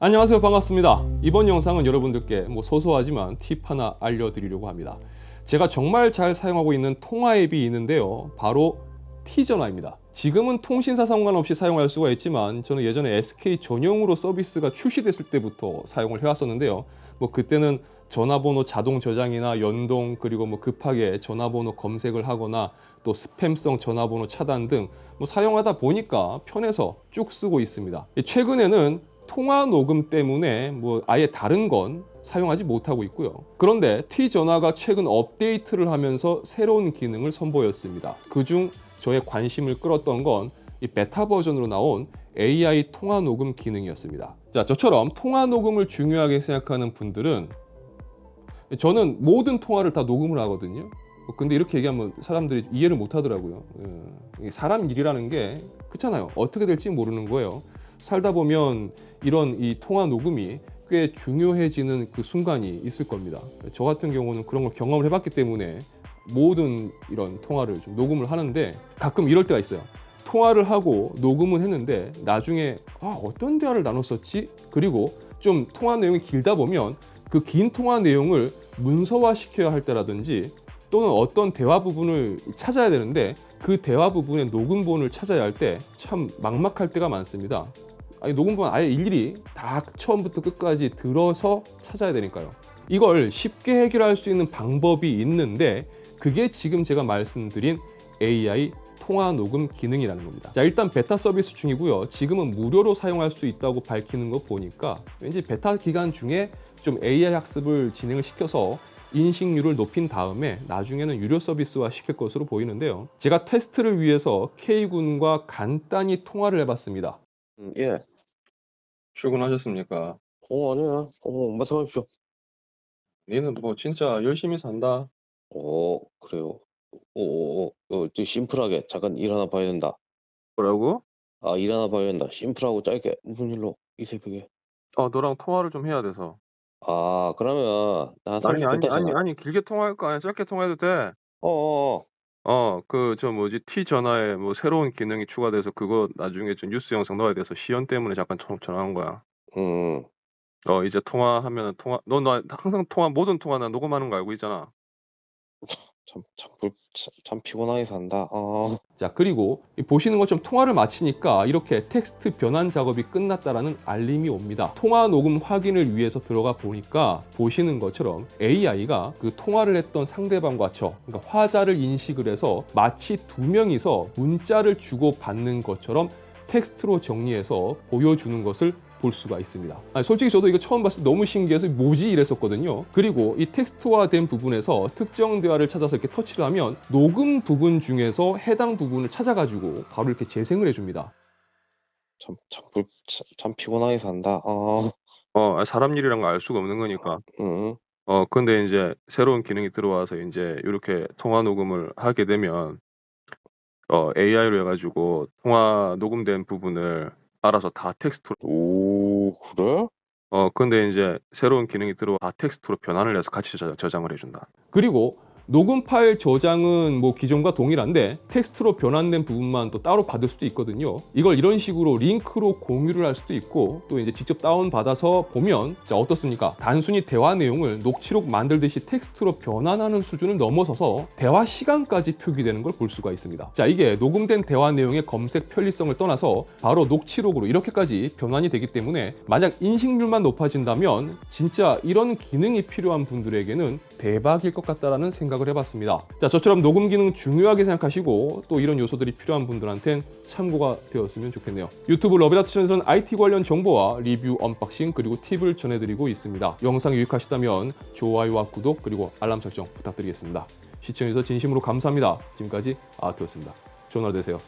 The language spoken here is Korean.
안녕하세요. 반갑습니다. 이번 영상은 여러분들께 뭐 소소하지만 팁 하나 알려드리려고 합니다. 제가 정말 잘 사용하고 있는 통화 앱이 있는데요. 바로 T전화입니다. 지금은 통신사 상관없이 사용할 수가 있지만 저는 예전에 SK 전용으로 서비스가 출시됐을 때부터 사용을 해왔었는데요. 뭐 그때는 전화번호 자동 저장이나 연동 그리고 뭐 급하게 전화번호 검색을 하거나 또 스팸성 전화번호 차단 등 뭐 사용하다 보니까 편해서 쭉 쓰고 있습니다. 최근에는 통화 녹음 때문에 뭐 아예 다른 건 사용하지 못하고 있고요. 그런데 T 전화가 최근 업데이트를 하면서 새로운 기능을 선보였습니다. 그중 저의 관심을 끌었던 건 이 베타 버전으로 나온 AI 통화 녹음 기능이었습니다. 자, 저처럼 통화 녹음을 중요하게 생각하는 분들은 저는 모든 통화를 다 녹음을 하거든요. 근데 이렇게 얘기하면 사람들이 이해를 못 하더라고요. 예. 사람 일이라는 게 그렇잖아요. 어떻게 될지 모르는 거예요. 살다 보면 이런 이 통화 녹음이 꽤 중요해지는 그 순간이 있을 겁니다. 저 같은 경우는 그런 걸 경험을 해봤기 때문에 모든 이런 통화를 좀 녹음을 하는데 가끔 이럴 때가 있어요. 통화를 하고 녹음은 했는데 나중에 아, 어떤 대화를 나눴었지? 그리고 좀 통화 내용이 길다 보면 그 긴 통화 내용을 문서화 시켜야 할 때라든지 또는 어떤 대화 부분을 찾아야 되는데 그 대화 부분의 녹음본을 찾아야 할 때 참 막막할 때가 많습니다. 아니, 녹음본 아예 일일이 다 처음부터 끝까지 들어서 찾아야 되니까요. 이걸 쉽게 해결할 수 있는 방법이 있는데 그게 지금 제가 말씀드린 AI 통화 녹음 기능이라는 겁니다. 자, 일단 베타 서비스 중이고요. 지금은 무료로 사용할 수 있다고 밝히는 거 보니까 왠지 베타 기간 중에 좀 AI 학습을 진행을 시켜서 인식률을 높인 다음에 나중에는 유료 서비스화 시킬 것으로 보이는데요. 제가 테스트를 위해서 K군과 간단히 통화를 해봤습니다. 음, 예. 출근하셨습니까? 어, 아니야. 어, 말씀하십시오. 니는 뭐 진짜 열심히 산다. 어, 그래요. 어, 어, 어, 어, 저 심플하게 잠깐 일 하나 봐야 된다. 뭐라고? 아, 일 하나 봐야 된다. 심플하고 짧게. 무슨 일로? 이 새벽에. 어, 너랑 통화를 좀 해야 돼서. 아, 그러면 나 아니, 30분 아니, 아니, 전화. 아니, 길게 통화할까? 아니, 짧게 통화해도 돼. 어, 어, 어. 어, 그, 저 뭐지, T 전화에 뭐 새로운 기능이 추가돼서 그거 나중에 좀 뉴스 영상 넣어야 돼서 시연 때문에 잠깐 전- 전화한 거야. 음, 어, 이제 통화하면은 통화, 너, 나 항상 통화, 모든 통화 나 녹음하는 거 알고 있잖아. 참, 참, 불, 참, 참 피곤하게 산다. 어. 자, 그리고 이 보시는 것처럼 통화를 마치니까 이렇게 텍스트 변환 작업이 끝났다라는 알림이 옵니다. 통화 녹음 확인을 위해서 들어가 보니까 보시는 것처럼 AI가 그 통화를 했던 상대방과 저, 그러니까 화자를 인식을 해서 마치 두 명이서 문자를 주고 받는 것처럼 텍스트로 정리해서 보여주는 것을 볼 수가 있습니다. 아니, 솔직히 저도 이거 처음 봤을 때 너무 신기해서 뭐지 이랬었거든요. 그리고 이 텍스트화된 부분에서 특정 대화를 찾아서 이렇게 터치를 하면 녹음 부분 중에서 해당 부분을 찾아가지고 바로 이렇게 재생을 해줍니다. 참, 참, 불, 참, 참 피곤하게 산다. 어. 어, 사람 일이란 거알 수가 없는 거니까. 음, 어, 근데 이제 새로운 기능이 들어와서 이제 이렇게 통화 녹음을 하게 되면 어, AI로 해가지고 통화 녹음된 부분을 알아서 다 텍스트로 오, 그래? 어 근데 이제 새로운 기능이 들어와 다 텍스트로 변환을 해서 같이 저장, 저장을 해준다. 그리고 녹음 파일 저장은 뭐 기존과 동일한데 텍스트로 변환된 부분만 또 따로 받을 수도 있거든요. 이걸 이런 식으로 링크로 공유를 할 수도 있고 또 이제 직접 다운 받아서 보면 자 어떻습니까? 단순히 대화 내용을 녹취록 만들듯이 텍스트로 변환하는 수준을 넘어서서 대화 시간까지 표기되는 걸 볼 수가 있습니다. 자 이게 녹음된 대화 내용의 검색 편리성을 떠나서 바로 녹취록으로 이렇게까지 변환이 되기 때문에 만약 인식률만 높아진다면 진짜 이런 기능이 필요한 분들에게는 대박일 것 같다라는 생각 을 해봤습니다. 자 저처럼 녹음 기능 중요하게 생각하시고 또 이런 요소들이 필요한 분들한텐 참고가 되었으면 좋겠네요. 유튜브 러비다트에서는 IT 관련 정보와 리뷰, 언박싱 그리고 팁을 전해드리고 있습니다. 영상이 유익하시다면 좋아요와 구독 그리고 알람 설정 부탁드리겠습니다. 시청해주셔서 진심으로 감사합니다. 지금까지 아트였습니다. 좋은 하루 되세요.